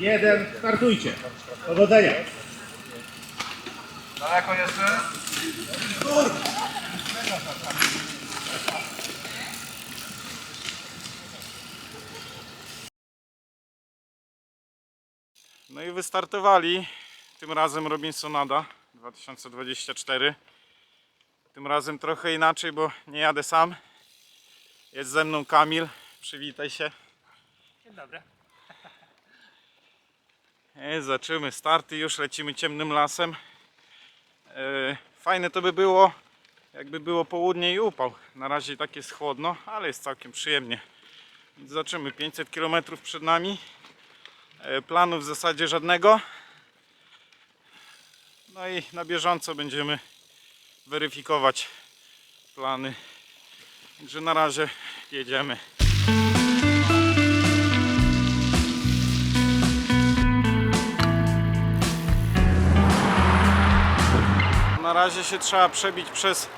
jeden, startujcie. Powodzenia. Daleko jeszcze? No i wystartowali. Tym razem Robinsonada 2024. Tym razem trochę inaczej, bo nie jadę sam. Jest ze mną Kamil. Przywitaj się. Dzień dobry. E, Zaczymy starty, już lecimy ciemnym lasem. E, Fajne to by było, jakby było południe i upał. Na razie tak jest chłodno, ale jest całkiem przyjemnie. Zobaczymy, 500 km przed nami. E, Planów w zasadzie żadnego. No i na bieżąco będziemy weryfikować plany. Także na razie jedziemy. Na razie się trzeba przebić przez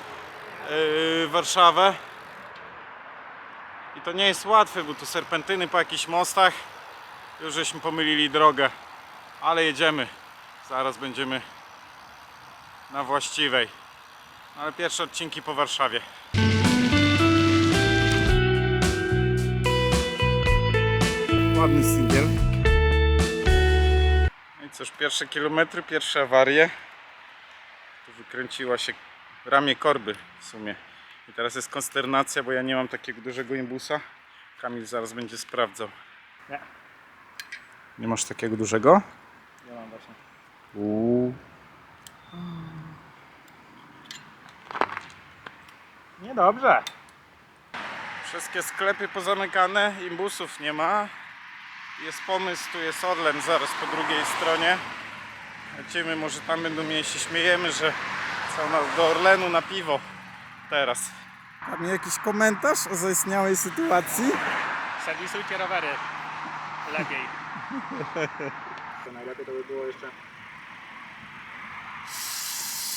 yy, Warszawę. I to nie jest łatwe, bo tu serpentyny po jakichś mostach. Już żeśmy pomylili drogę. Ale jedziemy. Zaraz będziemy na właściwej. Ale pierwsze odcinki po Warszawie. Ładny singiel. No i cóż, pierwsze kilometry, pierwsze awarie. Tu wykręciła się ramię korby w sumie. I teraz jest konsternacja, bo ja nie mam takiego dużego imbusa. Kamil zaraz będzie sprawdzał. Nie. Nie masz takiego dużego? Nie mam właśnie. Uuu. Niedobrze. Wszystkie sklepy pozamykane, imbusów nie ma. Jest pomysł, tu jest Orlen zaraz po drugiej stronie. Lecimy, może tam będą mieli, się śmiejemy, że są nas do Orlenu na piwo teraz. Tam jakiś komentarz o zaistniałej sytuacji? Serwisujcie rowery. Lepiej. To najlepiej to by było jeszcze.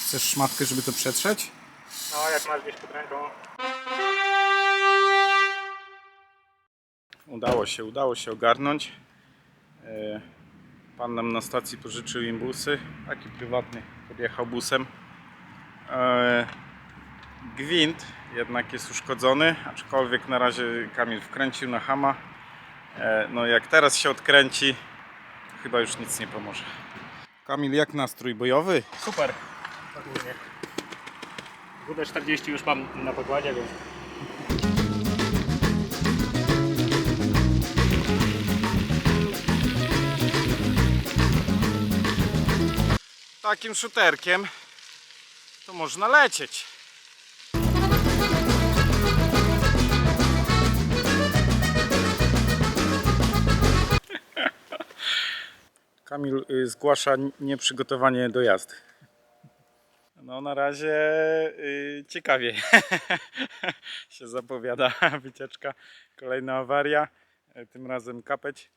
Chcesz szmatkę, żeby to przetrzeć? No, jak masz gdzieś pod ręką. Udało się, udało się ogarnąć. E, Pan nam na stacji pożyczył imbusy. Taki prywatny podjechał busem. E, Gwint jednak jest uszkodzony, aczkolwiek na razie Kamil wkręcił na hama. E, No jak teraz się odkręci, chyba już nic nie pomoże. Kamil, jak nastrój bojowy? Super. Ogólnie. WD-40 już mam na pokładzie, więc Takim szuterkiem można lecieć. Kamil y, zgłasza nieprzygotowanie do jazdy. No na razie y, ciekawie się zapowiada wycieczka. Kolejna awaria, y, tym razem kapeć.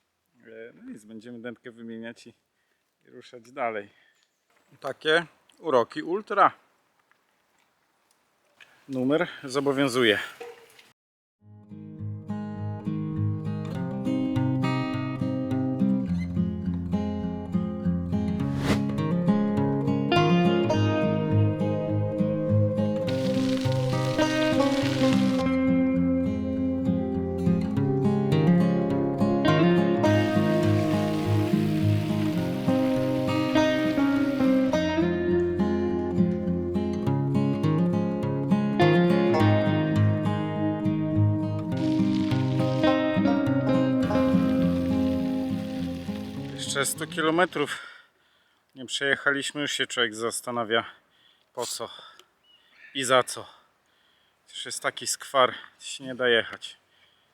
Y, No nic, będziemy dętkę wymieniać i, i ruszać dalej. Takie uroki ultra. Numer zobowiązuje. Jeszcze 100 km nie przejechaliśmy, już się człowiek zastanawia po co i za co. Już jest taki skwar, się nie da jechać.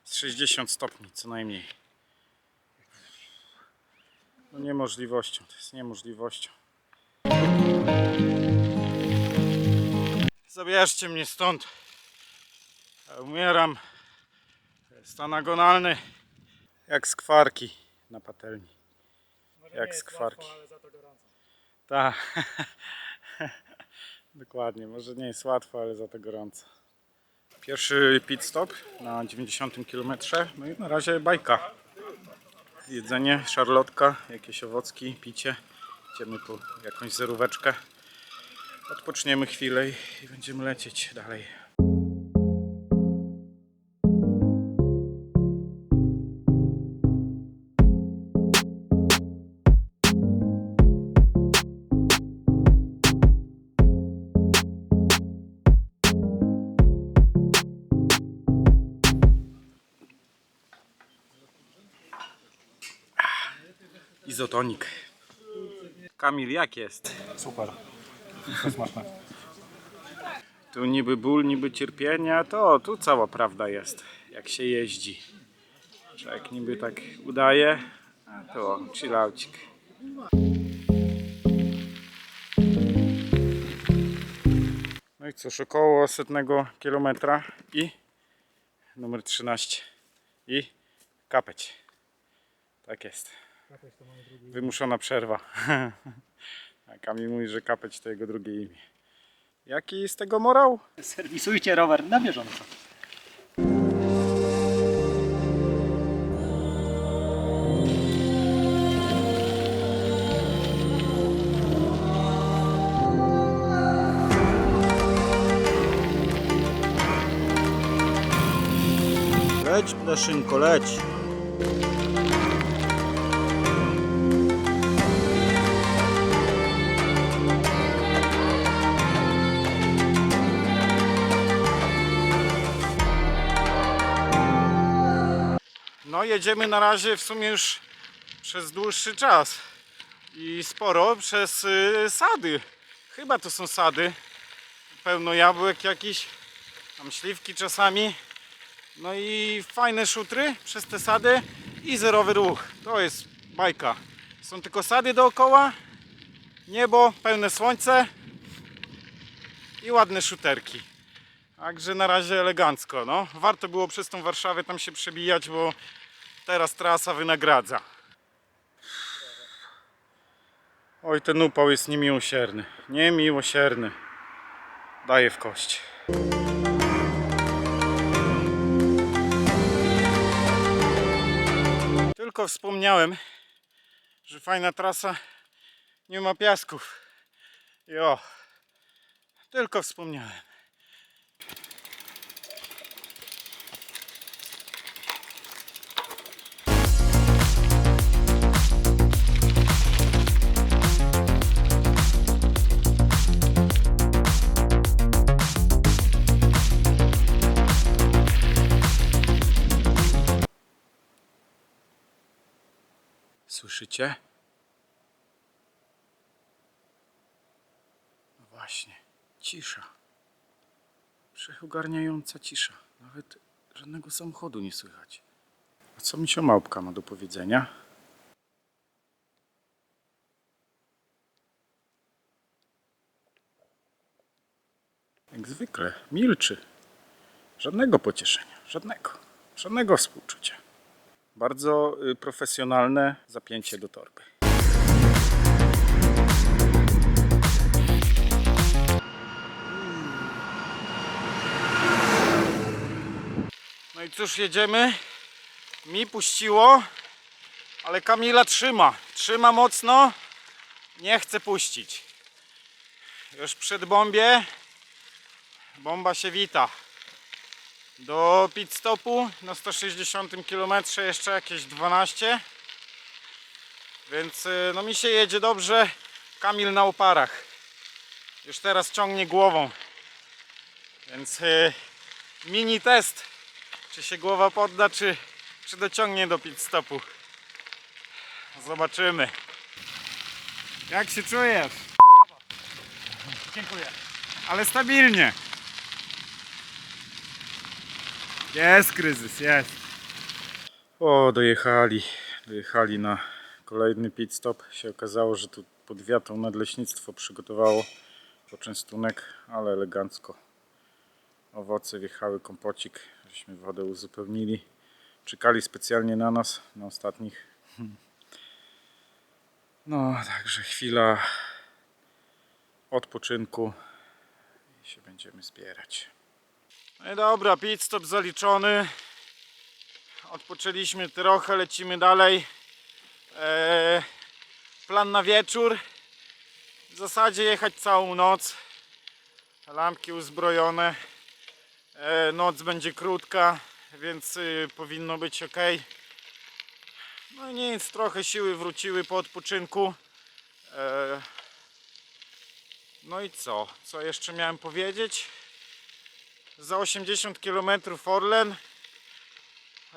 Z 60 stopni co najmniej. No niemożliwością, to jest niemożliwością. Zabierzcie mnie stąd. Umieram. Stan agonalny. Jak skwarki na patelni. Jak skwarki. Tak. Dokładnie, może nie jest łatwo, ale za to gorąco. Pierwszy pit stop na 90 km. No i na razie bajka. jedzenie, szarlotka, jakieś owocki, picie. Idziemy po jakąś zeróweczkę. Odpoczniemy chwilę i będziemy lecieć dalej. Izotonik. Kamil, jak jest? Super. To smaczne. Tu niby ból, niby cierpienie, a to tu cała prawda jest, jak się jeździ. Jak niby tak udaje, a to chillaucik. No i cóż, około setnego kilometra i numer 13 i kapeć. Tak jest. Wymuszona przerwa. A Kamil mówi, że kapeć to jego drugie imię. Jaki jest tego morał? Serwisujcie rower na bieżąco. Leć, ptaszynko, leć. No jedziemy na razie w sumie już przez dłuższy czas i sporo przez y, sady. Chyba to są sady. Pełno jabłek jakiś, tam śliwki czasami. No i fajne szutry przez te sady i zerowy ruch. To jest bajka. Są tylko sady dookoła, niebo, pełne słońce i ładne szuterki. Także na razie elegancko. No. Warto było przez tą Warszawę tam się przebijać, bo teraz trasa wynagradza. Oj, ten upał jest niemiłosierny. Niemiłosierny. Daje w kość. Tylko wspomniałem, że fajna trasa, nie ma piasków. Jo, tylko wspomniałem. Wszechogarniająca cisza. Nawet żadnego samochodu nie słychać. A co mi się małpka ma do powiedzenia? Jak zwykle, milczy. Żadnego pocieszenia, żadnego, żadnego współczucia. Bardzo y, profesjonalne zapięcie do torby. I cóż, jedziemy. Mi puściło, ale Kamila trzyma. Trzyma mocno. Nie chce puścić. Już przed bombie. Bomba się wita. Do pit stopu na 160 km jeszcze jakieś 12. Więc y, no mi się jedzie dobrze. Kamil na oparach. Już teraz ciągnie głową. Więc y, mini test. Czy się głowa podda, czy, czy dociągnie do pit stopu. Zobaczymy. Jak się czujesz? Dziękuję. Ale stabilnie. Jest kryzys, jest. O, dojechali. Dojechali na kolejny pit stop. Się okazało, że tu pod wiatą nadleśnictwo przygotowało poczęstunek, ale elegancko. Owoce wjechały, kompocik. Żeśmy wodę uzupełnili. Czekali specjalnie na nas, na ostatnich. No, także chwila odpoczynku i się będziemy zbierać. No i dobra, pit stop zaliczony. Odpoczęliśmy trochę, lecimy dalej. E, plan na wieczór. W zasadzie jechać całą noc. Lampki uzbrojone. E, noc będzie krótka, więc y, powinno być ok. No i nic, trochę siły wróciły po odpoczynku. E, no i co? Co jeszcze miałem powiedzieć? Za 80 km Orlen.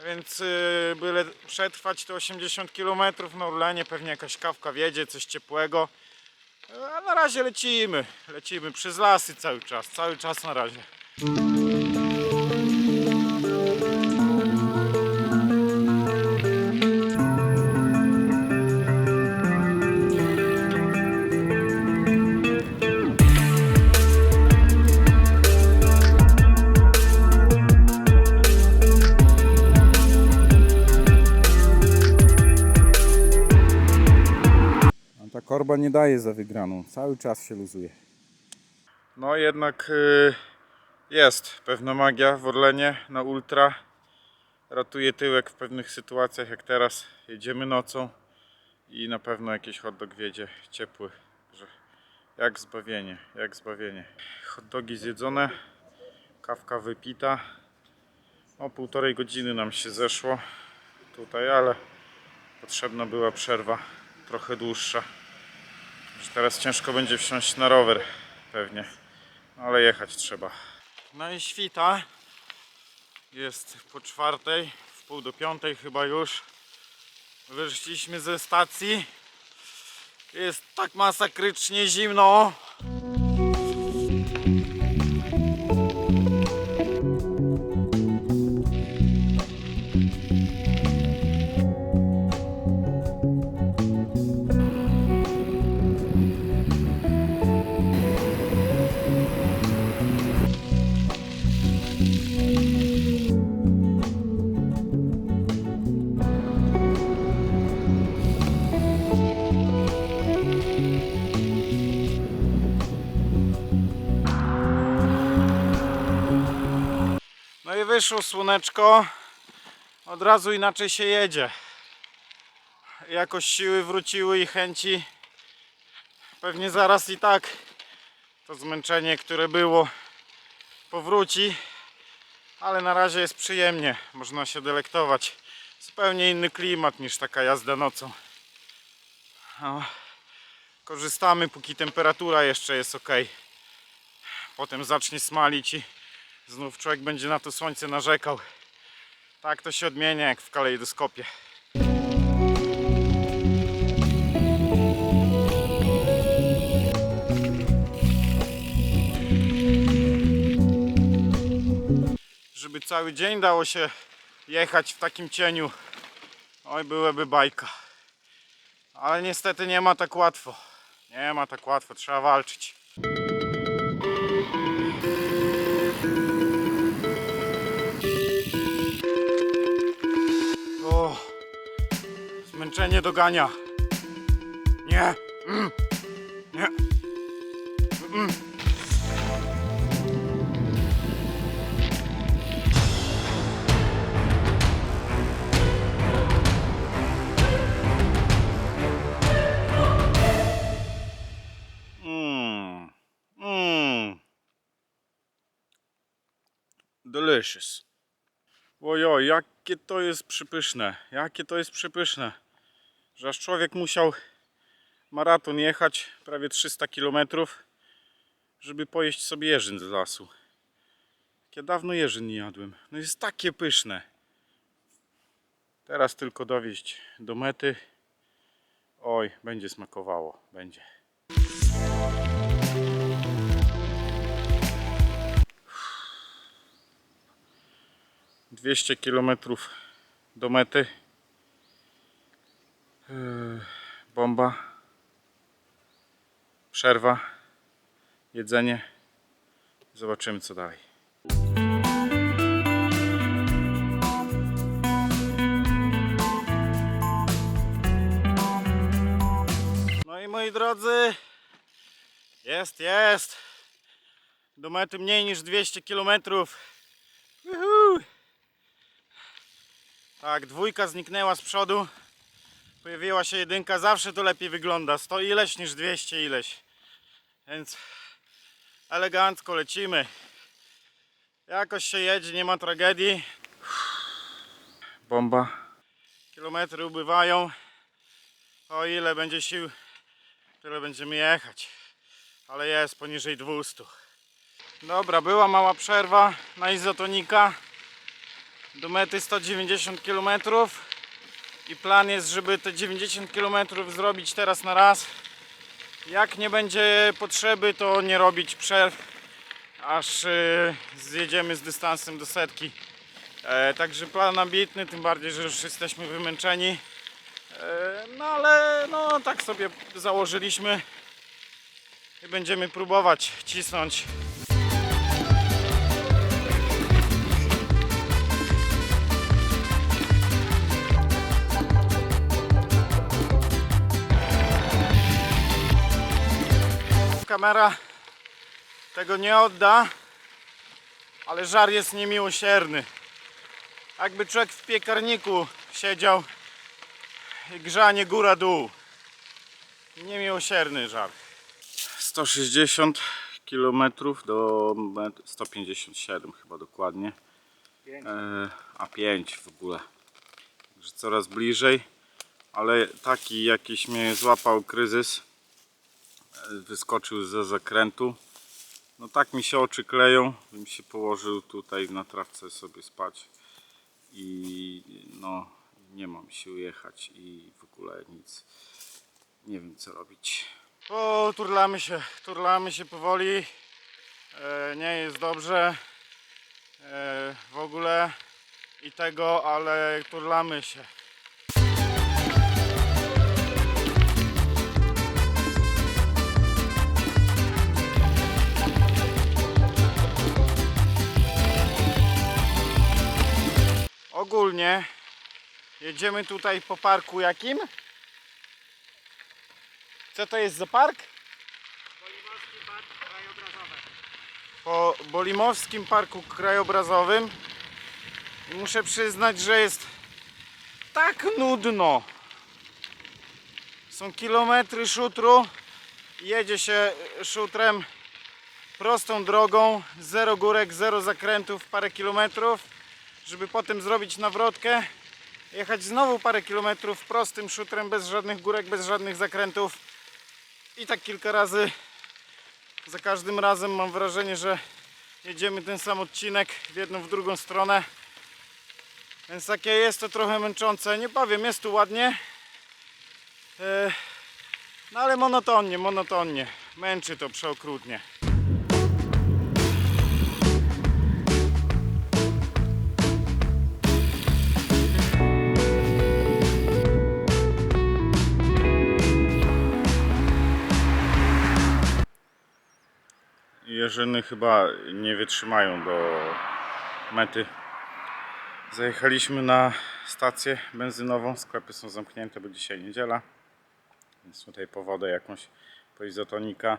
Więc y, byle przetrwać te 80 km na Orlenie, pewnie jakaś kawka wiedzie, coś ciepłego. E, A na razie lecimy, lecimy przez lasy cały czas, cały czas na razie. Nie daje za wygraną, cały czas się luzuje. No jednak y, jest pewna magia w Orlenie na ultra. Ratuje tyłek w pewnych sytuacjach, jak teraz jedziemy nocą i na pewno jakiś hot dog wiedzie ciepły. Jak zbawienie, jak zbawienie. Hot dogi zjedzone, kawka wypita. O półtorej godziny nam się zeszło tutaj, ale potrzebna była przerwa trochę dłuższa. Że teraz ciężko będzie wsiąść na rower pewnie, ale jechać trzeba. No i świta. Jest po czwartej, w pół do piątej chyba już. Wyszliśmy ze stacji. Jest tak masakrycznie zimno. Wyszło słoneczko. Od razu inaczej się jedzie. Jakoś siły wróciły i chęci. Pewnie zaraz i tak to zmęczenie, które było, powróci. Ale na razie jest przyjemnie. Można się delektować. Zupełnie inny klimat niż taka jazda nocą. No, korzystamy póki temperatura jeszcze jest ok. Potem zacznie smalić i Znów człowiek będzie na to słońce narzekał. Tak to się odmienia jak w kalejdoskopie. Żeby cały dzień dało się jechać w takim cieniu, oj byłaby bajka. Ale niestety nie ma tak łatwo. Nie ma tak łatwo, trzeba walczyć. Zmęczenie dogania. Nie. Mm. Nie. Mm. Mm. Mm. Delicious. Ojoj, jakie to jest przypyszne, jakie to jest przypyszne, że aż człowiek musiał maraton jechać prawie 300 km, żeby pojeść sobie jeżyn z lasu. Ja dawno jeżyn nie jadłem. No jest takie pyszne. Teraz tylko dowieźć do mety. Oj, będzie smakowało, będzie. Dwieście kilometrów do mety. Yy, Bomba. Przerwa. Jedzenie. Zobaczymy co dalej. No i moi drodzy, jest, jest. Do mety mniej niż 200 km. Tak, dwójka zniknęła z przodu. Pojawiła się jedynka, zawsze to lepiej wygląda. 100 ileś niż 200 ileś. Więc elegancko lecimy. Jakoś się jedzie, nie ma tragedii. Bomba. Kilometry ubywają. O ile będzie sił, tyle będziemy jechać. Ale jest poniżej 200. Dobra, była mała przerwa na izotonika. Do mety 190 km. I plan jest, żeby te 90 km zrobić teraz na raz. Jak nie będzie potrzeby, to nie robić przerw, aż e, zjedziemy z dystansem do setki. E, także plan ambitny, tym bardziej, że już jesteśmy wymęczeni. E, no ale no tak sobie założyliśmy i będziemy próbować cisnąć. Kamera tego nie odda, ale żar jest niemiłosierny. Jakby człowiek w piekarniku siedział i grzanie góra-dół. Niemiłosierny żar. 160 km do met- 157 chyba dokładnie. E, a 5 w ogóle. Także coraz bliżej. Ale taki jakiś mnie złapał kryzys. Wyskoczył ze zakrętu. No tak mi się oczy kleją. Bym się położył tutaj na trawce sobie spać. I no nie mam sił jechać i w ogóle nic. Nie wiem co robić. O, turlamy się, turlamy się powoli. E, nie jest dobrze. E, w ogóle i tego, ale turlamy się. Ogólnie jedziemy tutaj po parku jakim? Co to jest za park? Bolimowski Park Krajobrazowy. Po Bolimowskim Parku Krajobrazowym muszę przyznać, że jest tak nudno. Są kilometry szutru, jedzie się szutrem prostą drogą, zero górek, zero zakrętów, parę kilometrów, żeby potem zrobić nawrotkę, jechać znowu parę kilometrów prostym szutrem, bez żadnych górek, bez żadnych zakrętów i tak kilka razy za każdym razem mam wrażenie, że jedziemy ten sam odcinek w jedną, w drugą stronę. Więc takie jest to trochę męczące. Nie powiem, jest tu ładnie. E, No ale monotonnie, monotonnie. Męczy to przeokrutnie. Jeżyny chyba nie wytrzymają do mety. Zajechaliśmy na stację benzynową. Sklepy są zamknięte, bo dzisiaj niedziela. Więc tutaj po wodę jakąś, po izotonika.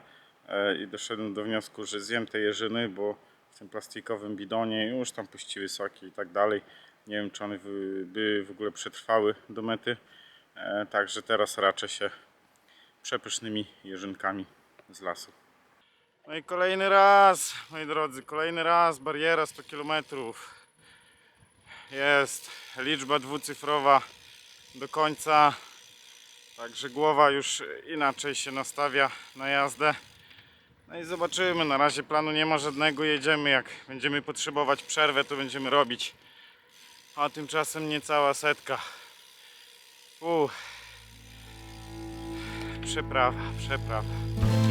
E, I doszedłem do wniosku, że zjem te jeżyny, bo w tym plastikowym bidonie już tam puściły soki i tak dalej. Nie wiem, czy one by, by w ogóle przetrwały do mety. E, Także teraz raczę się przepysznymi jeżynkami z lasu. No i kolejny raz, moi drodzy, kolejny raz bariera 100 km. Jest liczba dwucyfrowa do końca. Także głowa już inaczej się nastawia na jazdę. No i zobaczymy, na razie planu nie ma żadnego, jedziemy. Jak będziemy potrzebować przerwę, to będziemy robić. A tymczasem niecała setka. Uff. Przeprawa, przeprawa.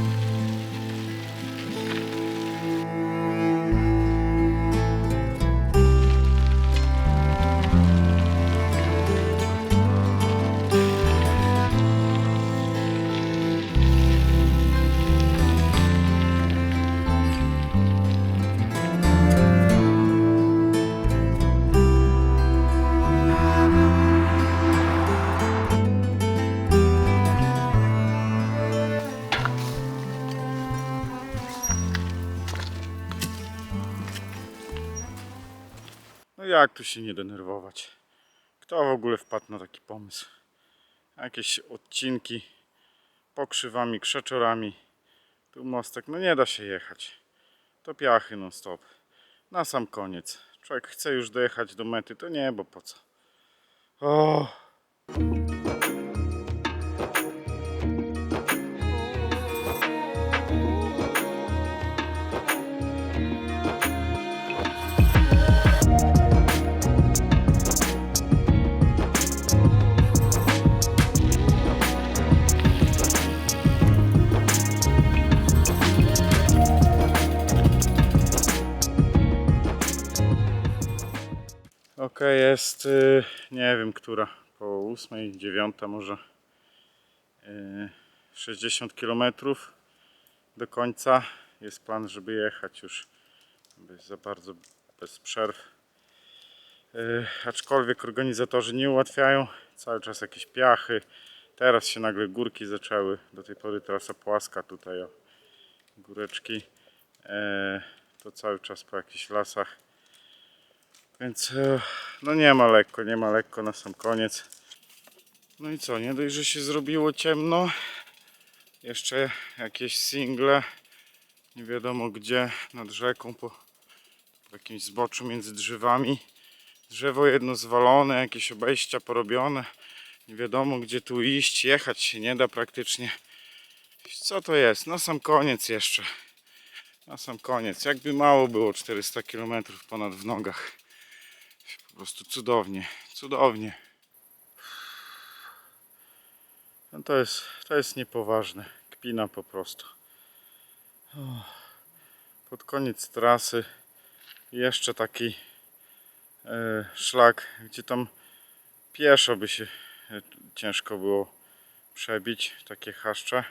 Jak tu się nie denerwować? Kto w ogóle wpadł na taki pomysł? jakieś odcinki pokrzywami, krzeczorami. Tu mostek, no nie da się jechać. To piachy non stop. Na sam koniec. Człowiek chce już dojechać do mety, to nie, bo po co? O! Ok, jest y, nie wiem która, po 8, 9 może y, 60 km do końca. Jest plan, żeby jechać już za bardzo bez przerw. Y, aczkolwiek organizatorzy nie ułatwiają, cały czas jakieś piachy. Teraz się nagle górki zaczęły. Do tej pory trasa płaska tutaj o góreczki. To cały czas po jakichś lasach. Więc e, no nie ma lekko, nie ma lekko na sam koniec. No i co, nie dość, że się zrobiło ciemno. Jeszcze jakieś single. Nie wiadomo gdzie, nad rzeką, po, po jakimś zboczu między drzewami. Drzewo jedno zwalone, jakieś obejścia porobione. Nie wiadomo gdzie tu iść, jechać się nie da praktycznie. Co to jest? Na sam koniec jeszcze. Na sam koniec. Jakby mało było 400 km ponad w nogach. Prostu cudownie, cudownie. No to jest, to jest niepoważne. Kpina po prostu. Pod koniec trasy jeszcze taki e, szlak, gdzie tam pieszo by się e, ciężko było przebić, takie chaszcze,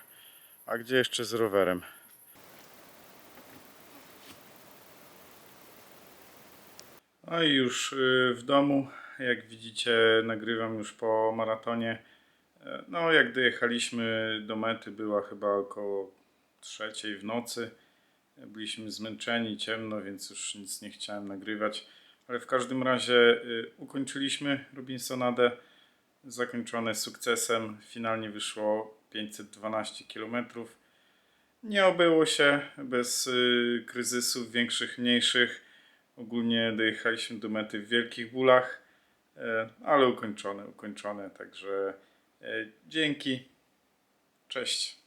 a gdzie jeszcze z rowerem. No i już y, w domu, jak widzicie, nagrywam już po maratonie. E, No, jak dojechaliśmy do mety, była chyba około trzeciej w nocy. Byliśmy zmęczeni, ciemno, więc już nic nie chciałem nagrywać. Ale w każdym razie y, ukończyliśmy Robinsonadę. Zakończone sukcesem. Finalnie wyszło 512 km. Nie obyło się bez y, kryzysów większych, mniejszych. Ogólnie dojechaliśmy do mety w wielkich bólach, e, ale ukończone, ukończone. Także e, dzięki. Cześć.